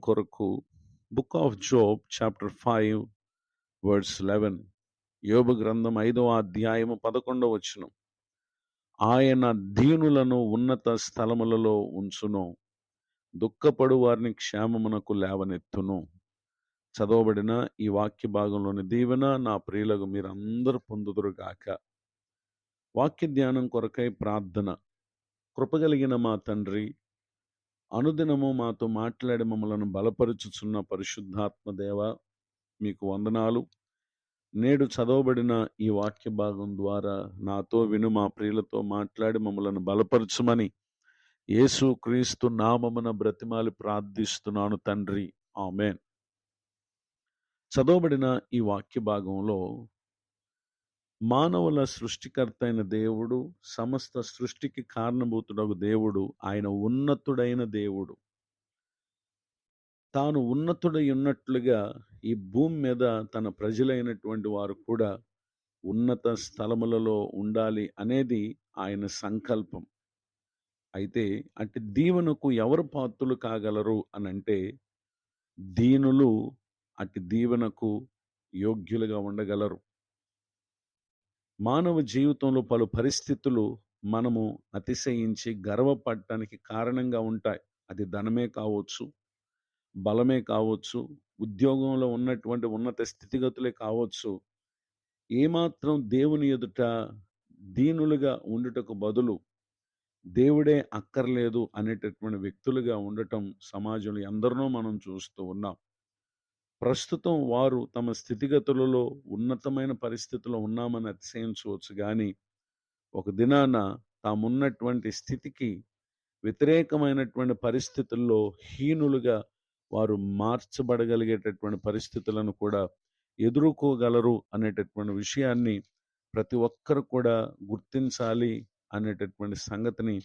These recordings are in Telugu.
కొరకు book of Job chapter five words eleven యోబు గ్రంథం ఐదవ అధ్యాయము పదకొండవ వచనం. ఆయన దీనులను ఉన్నత స్థలములలో ఉంచును. దుఃఖపడు వారిని క్షేమమునకు లేవనెత్తును. చదవబడిన ఈ వాక్య భాగంలోని దీవెన నా ప్రియులకు మీరందరూ పొందుదురుగాక. వాక్య ధ్యానం కొరకై ప్రార్థన. కృపగలిగిన మా తండ్రి అనుదినము మాతో మాట్లాడి మమ్మలను బలపరుచుచున్న పరిశుద్ధాత్మదేవ మీకు వందనాలు. నేడు చదవబడిన ఈ వాక్య భాగం ద్వారా నాతో విను మా ప్రియులతో మాట్లాడి మమ్మలను బలపరచమని యేసు క్రీస్తు నామమున బ్రతిమాలి ప్రార్థిస్తున్నాను తండ్రి. ఆమెన్. చదవబడిన ఈ వాక్య భాగంలో మానవుల సృష్టికర్త అయిన దేవుడు సమస్త సృష్టికి కారణభూతుడగు దేవుడు ఆయన ఉన్నతుడైన దేవుడు. తాను ఉన్నతుడై ఉన్నట్లుగా ఈ భూమి మీద తన ప్రజలైనటువంటి వారు కూడా ఉన్నత స్థలములలో ఉండాలి అనేది ఆయన సంకల్పం. అయితే అట్టి దీవెనకు ఎవరు పాత్రులు కాగలరు అని అంటే దీనులు అట్టి దీవెనకు యోగ్యులుగా ఉండగలరు. మానవ జీవితంలో పలు పరిస్థితులు మనము అతిశయించి గర్వపడటానికి కారణంగా ఉంటాయి. అది ధనమే కావచ్చు బలమే కావచ్చు ఉద్యోగంలో ఉన్నటువంటి ఉన్నత స్థితిగతులే కావచ్చు. ఏమాత్రం దేవుని ఎదుట దీనులుగా ఉండుటకు బదులు దేవుడే అక్కర్లేదు అనేటటువంటి వ్యక్తులుగా ఉండటం సమాజంలో ఎందరినో మనం చూస్తూ ఉన్నాం. ప్రస్తుతం వారు తమ స్థితిగతులలో ఉన్నతమైన పరిస్థితిలో ఉన్నామని అతిశయించవచ్చు. కానీ ఒక దినాన తామున్నటువంటి స్థితికి వ్యతిరేకమైనటువంటి పరిస్థితుల్లో హీనులుగా వారు మార్చబడగలిగేటటువంటి పరిస్థితులను కూడా ఎదుర్కోగలరు అనేటటువంటి విషయాన్ని ప్రతి ఒక్కరు కూడా గుర్తించాలి అనేటటువంటి సంగతిని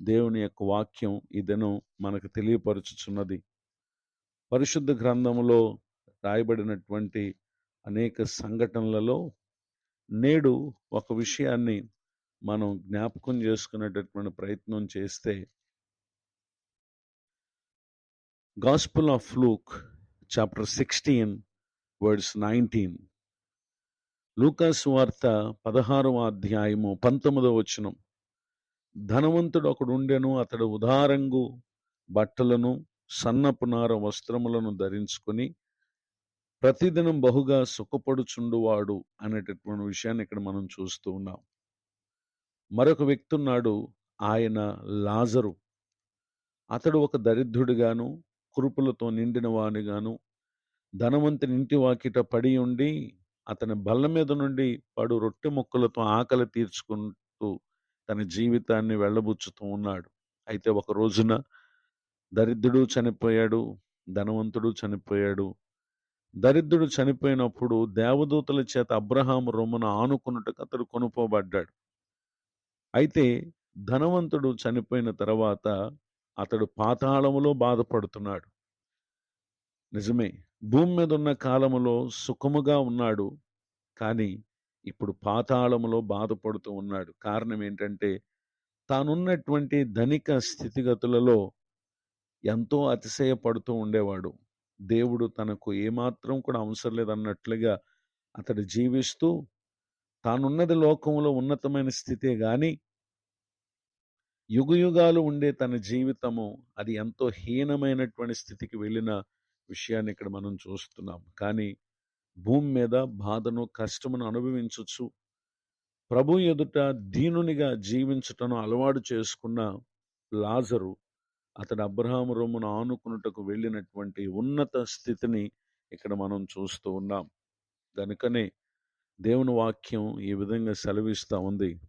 దేవుని యొక్క వాక్యం ఈ దినం మనకు తెలియపరుచుచున్నది. పరిశుద్ధ గ్రంథంలో రాయబడినటువంటి అనేక సంఘటనలలో నేడు ఒక విషయాన్ని మనం జ్ఞాపకం చేసుకునేటటువంటి ప్రయత్నం చేస్తే gospel of Luke chapter sixteen words nineteen లూకాస్ వార్త పదహారవ అధ్యాయము పంతొమ్మిదవ వచనం. ధనవంతుడు ఒకడు ఉండెను అతడు ఉదారంగు బట్టలను సన్నపునార వస్త్రములను ధరించుకొని ప్రతిదినం బహుగా సుఖపడుచుండువాడు అనేటటువంటి విషయాన్ని ఇక్కడ మనం చూస్తూ ఉన్నాం. మరొక వ్యక్తి ఉన్నాడు ఆయన లాజరు. అతడు ఒక దరిద్రుడిగాను కురుపులతో నిండిన వానిగాను ధనవంతుని ఇంటి వాకిట పడి ఉండి అతని బల్ల మీద నుండి పడు రొట్టె ముక్కలతో ఆకలి తీర్చుకుంటూ తన జీవితాన్ని వెళ్ళబుచ్చుతూ ఉన్నాడు. అయితే ఒక రోజున దరిద్రుడు చనిపోయాడు ధనవంతుడు చనిపోయాడు దరిద్రుడు చనిపోయినప్పుడు దేవదూతల చేత అబ్రహాము రొమ్మున ఆనుకున్నట్టుకు అతడు కొనుక్కోబడ్డాడు అయితే ధనవంతుడు చనిపోయిన తర్వాత అతడు పాతాళములో బాధపడుతున్నాడు. నిజమే భూమి మీద ఉన్న కాలములో సుఖముగా ఉన్నాడు కానీ ఇప్పుడు పాతాళములో బాధపడుతూ ఉన్నాడు. కారణం ఏంటంటే తానున్నటువంటి ధనిక స్థితిగతులలో ఎంతో అతిశయపడుతూ ఉండేవాడు. దేవుడు తనకు ఏమాత్రం కూడా అవసరం లేదన్నట్లుగా అతడు జీవిస్తూ తానున్నది లోకంలో ఉన్నతమైన స్థితే కానీ యుగయుగాలు ఉండే తన జీవితము అది ఎంతో హీనమైనటువంటి స్థితికి వెళ్ళిన విషయాన్ని ఇక్కడ మనం చూస్తున్నాం. కానీ భూమి మీద బాధను కష్టమును అనుభవించవచ్చు ప్రభు ఎదుట దీనునిగా జీవించటను అలవాటు చేసుకున్న లాజరు అతడు అబ్రహాము రొమ్మును ఆనుకున్నటకు వెళ్ళినటువంటి ఉన్నత స్థితిని ఇక్కడ మనం చూస్తూ ఉన్నాం. కనుకనే దేవుని వాక్యం ఈ విధంగా సెలవిస్తూ ఉంది.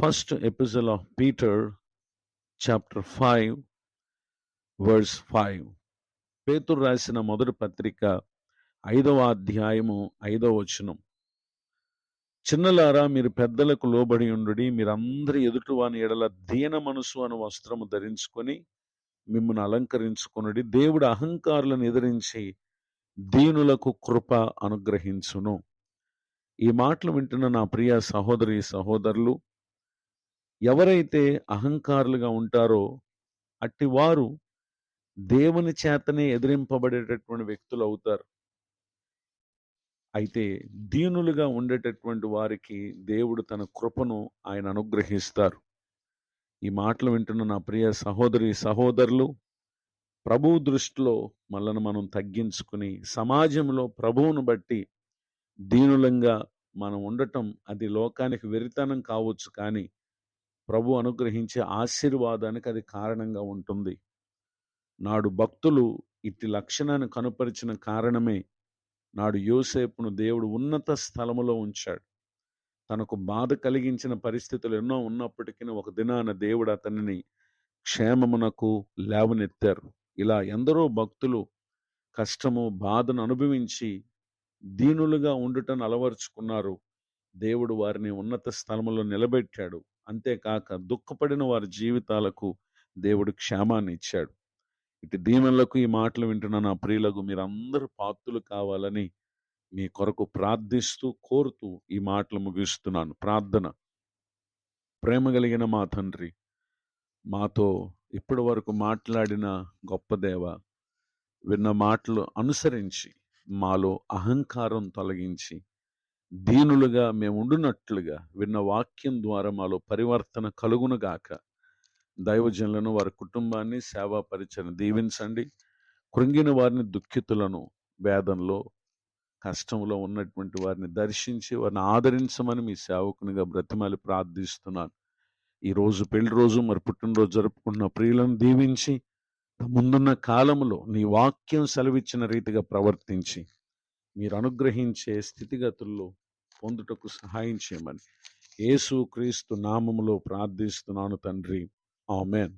First epistle of Peter chapter five words five పేతురు రాసిన మొదటి పత్రిక ఐదవ అధ్యాయము ఐదవ వచనం. చిన్నలారా మీరు పెద్దలకు లోబడి ఉండుడి మీరందరి ఎదుటి వాని ఎడల దీన మనసు అను వస్త్రము ధరించుకొని మిమ్మల్ని అలంకరించుకొనుడి. దేవుడు అహంకారులను ఎదిరించి దీనులకు కృప అనుగ్రహించును. ఈ మాటలు వింటున్న నా ప్రియ సహోదరి సహోదరులు ఎవరైతే అహంకారులుగా ఉంటారో అట్టి వారు దేవుని చేతనే ఎదిరింపబడేటటువంటి వ్యక్తులు అవుతారు. అయితే దీనులుగా ఉండేటటువంటి వారికి దేవుడు తన కృపను ఆయన అనుగ్రహిస్తారు. ఈ మాటలు వింటున్న నా ప్రియ సహోదరి సహోదరులు ప్రభువు దృష్టిలో మనల్ని మనం తగ్గించుకుని సమాజంలో ప్రభువును బట్టి దీనులంగా మనం ఉండటం అది లోకానికి వెరితనం కావచ్చు కానీ ప్రభు అనుగ్రహించే ఆశీర్వాదానికి అది కారణంగా ఉంటుంది. నాడు భక్తులు ఇట్టి లక్షణాన్ని కనుపరిచిన కారణమే నాడు యోసేపును దేవుడు ఉన్నత స్థలములో ఉంచాడు. తనకు బాధ కలిగించిన పరిస్థితులు ఎన్నో ఉన్నప్పటికీ ఒక దినాన దేవుడు అతనిని క్షేమమునకు లేవనెత్తారు. ఇలా ఎందరో భక్తులు కష్టము బాధను అనుభవించి దీనులుగా ఉండుటను అలవర్చుకున్నారు. దేవుడు వారిని ఉన్నత స్థలములో నిలబెట్టాడు. అంతేకాక దుఃఖపడిన వారి జీవితాలకు దేవుడు క్షేమాన్ని ఇచ్చాడు ఇటు దీవెనలకు ఈ మాటలు వింటున్న నా ప్రియులకు మీరందరూ పాత్రులు కావాలని మీ కొరకు ప్రార్థిస్తూ కోరుతూ ఈ మాటలు ముగిస్తున్నాను. ప్రార్థన. ప్రేమ కలిగిన మా తండ్రి మాతో ఇప్పటి వరకు మాట్లాడిన గొప్ప దేవ విన్న మాటలు అనుసరించి మాలో అహంకారం తొలగించి దీనులుగా మేము ఉండునట్లుగా విన్న వాక్యం ద్వారా మాలో పరివర్తన కలుగునుగాక. దైవజనులను వారి కుటుంబాన్ని సేవా పరిచయం దీవించండి. కృంగిన వారిని దుఃఖితులను వేదంలో కష్టంలో ఉన్నటువంటి వారిని దర్శించి వారిని ఆదరించమని మీ సేవకునిగా బ్రతిమాలి ప్రార్థిస్తున్నాను. ఈ రోజు పెళ్ళి రోజు మరి పుట్టినరోజు జరుపుకున్న ప్రియులను దీవించి ముందున్న కాలంలో నీ వాక్యం సెలవిచ్చిన రీతిగా ప్రవర్తించి మీరు అనుగ్రహించే స్థితిగతుల్లో పొందుటకు సహాయం చేయమని. యేసు క్రీస్తు నామములో ప్రార్థిస్తున్నాను తండ్రి. ఆమెన్